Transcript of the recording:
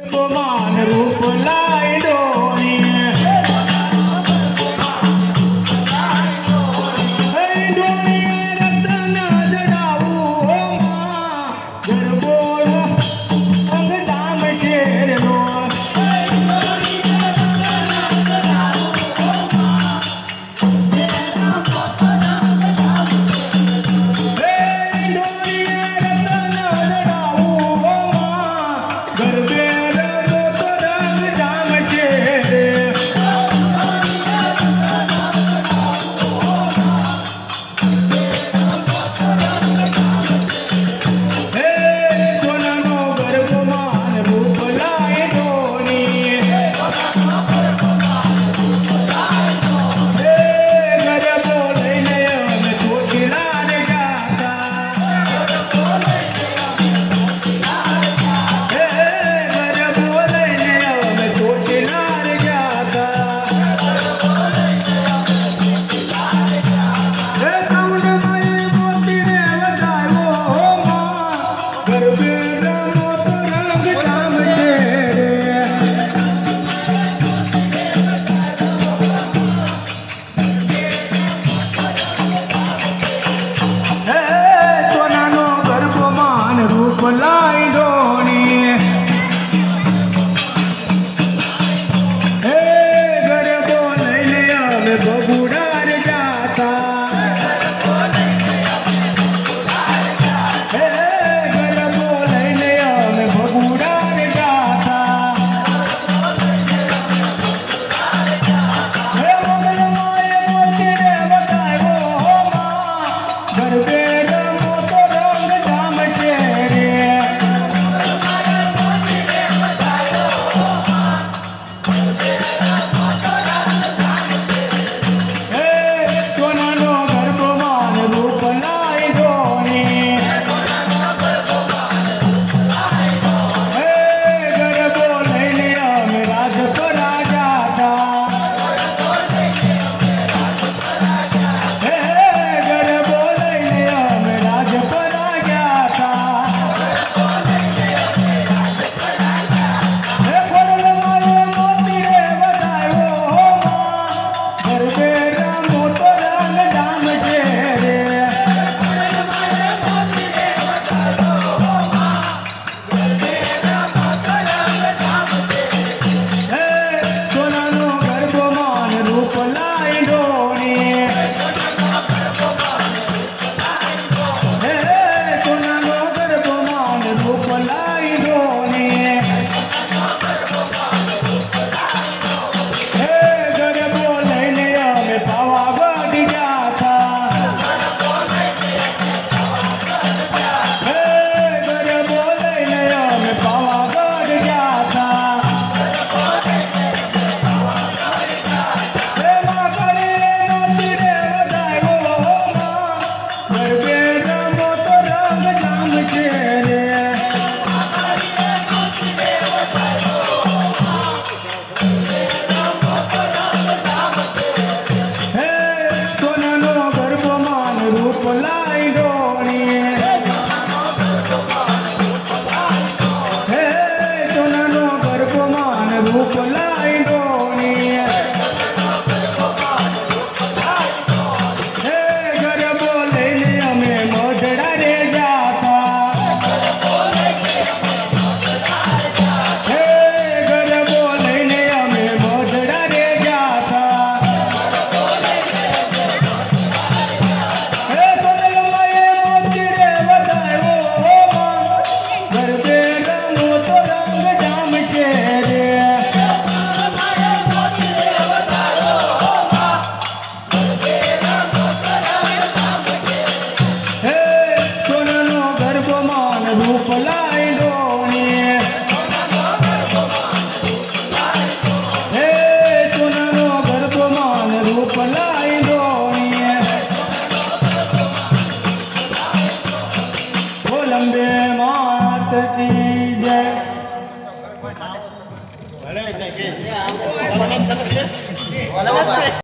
Come on, Rupa Lido. Yeah. I don't need રૂપ લાય ડોણી હે સોનાનો ગરબો માન રૂપ લાય ડોણી બોલંબે માત કી જય. ભલે.